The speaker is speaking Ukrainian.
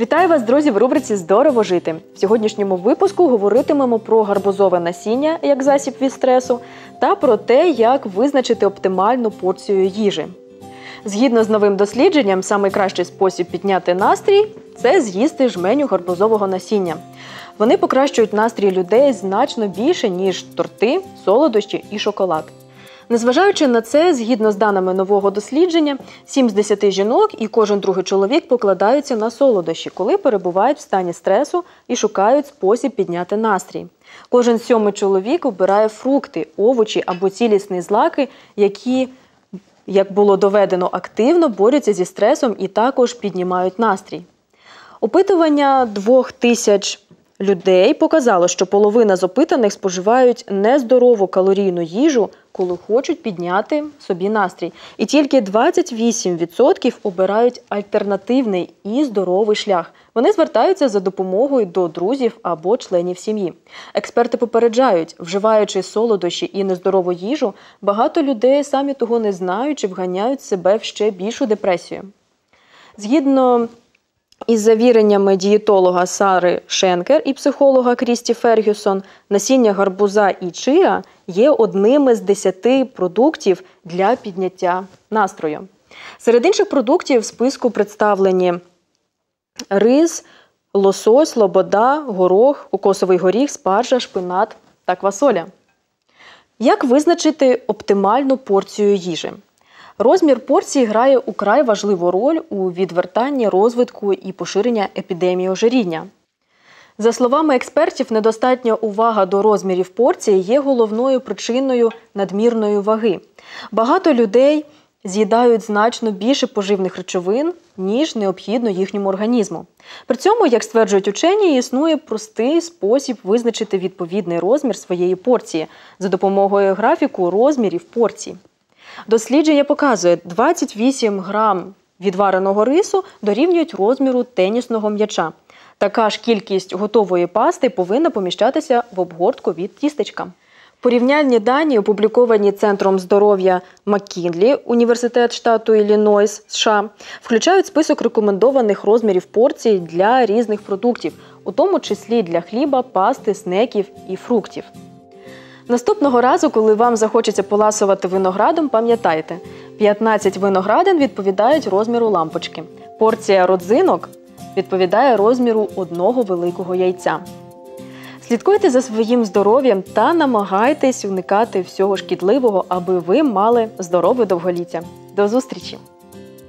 Вітаю вас, друзі, в рубриці Здорово жити. В сьогоднішньому випуску говоритимемо про гарбузове насіння як засіб від стресу та про те, як визначити оптимальну порцію їжі. Згідно з новим дослідженням, найкращий спосіб підняти настрій це з'їсти жменю гарбузового насіння. Вони покращують настрій людей значно більше, ніж торти, солодощі і шоколад. Незважаючи на це, згідно з даними нового дослідження, 7 з 10 жінок і кожен другий чоловік покладаються на солодощі, коли перебувають в стані стресу і шукають спосіб підняти настрій. Кожен сьомий чоловік обирає фрукти, овочі або цілісні злаки, які, як було доведено, активно борються зі стресом і також піднімають настрій. Опитування двох тисяч людей показало, що половина з опитаних споживають нездорову калорійну їжу, коли хочуть підняти собі настрій. І тільки 28% обирають альтернативний і здоровий шлях. Вони звертаються за допомогою до друзів або членів сім'ї. Експерти попереджають, вживаючи солодощі і нездорову їжу, багато людей самі того не знаючи, вганяють себе в ще більшу депресію. Згідно із завіреннями дієтолога Сари Шенкер і психолога Крісті Фергюсон, насіння гарбуза і чия є одним із десяти продуктів для підняття настрою. Серед інших продуктів в списку представлені рис, лосось, лобода, горох, кокосовий горіх, спаржа, шпинат та квасоля. Як визначити оптимальну порцію їжі? Розмір порції грає украй важливу роль у відвертанні розвитку і поширення епідемії ожиріння. За словами експертів, недостатня увага до розмірів порції є головною причиною надмірної ваги. Багато людей з'їдають значно більше поживних речовин, ніж необхідно їхньому організму. При цьому, як стверджують учені, існує простий спосіб визначити відповідний розмір своєї порції за допомогою графіку розмірів порцій. Дослідження показує, 28 грам відвареного рису дорівнюють розміру тенісного м'яча. Така ж кількість готової пасти повинна поміщатися в обгортку від тістечка. Порівняльні дані, опубліковані Центром здоров'я Маккінлі, Університет штату Іллінойс, США, включають список рекомендованих розмірів порцій для різних продуктів, у тому числі для хліба, пасти, снеків і фруктів. Наступного разу, коли вам захочеться поласувати виноградом, пам'ятайте, 15 виноградин відповідають розміру лампочки. Порція родзинок відповідає розміру одного великого яйця. Слідкуйте за своїм здоров'ям та намагайтесь уникати всього шкідливого, аби ви мали здорове довголіття. До зустрічі!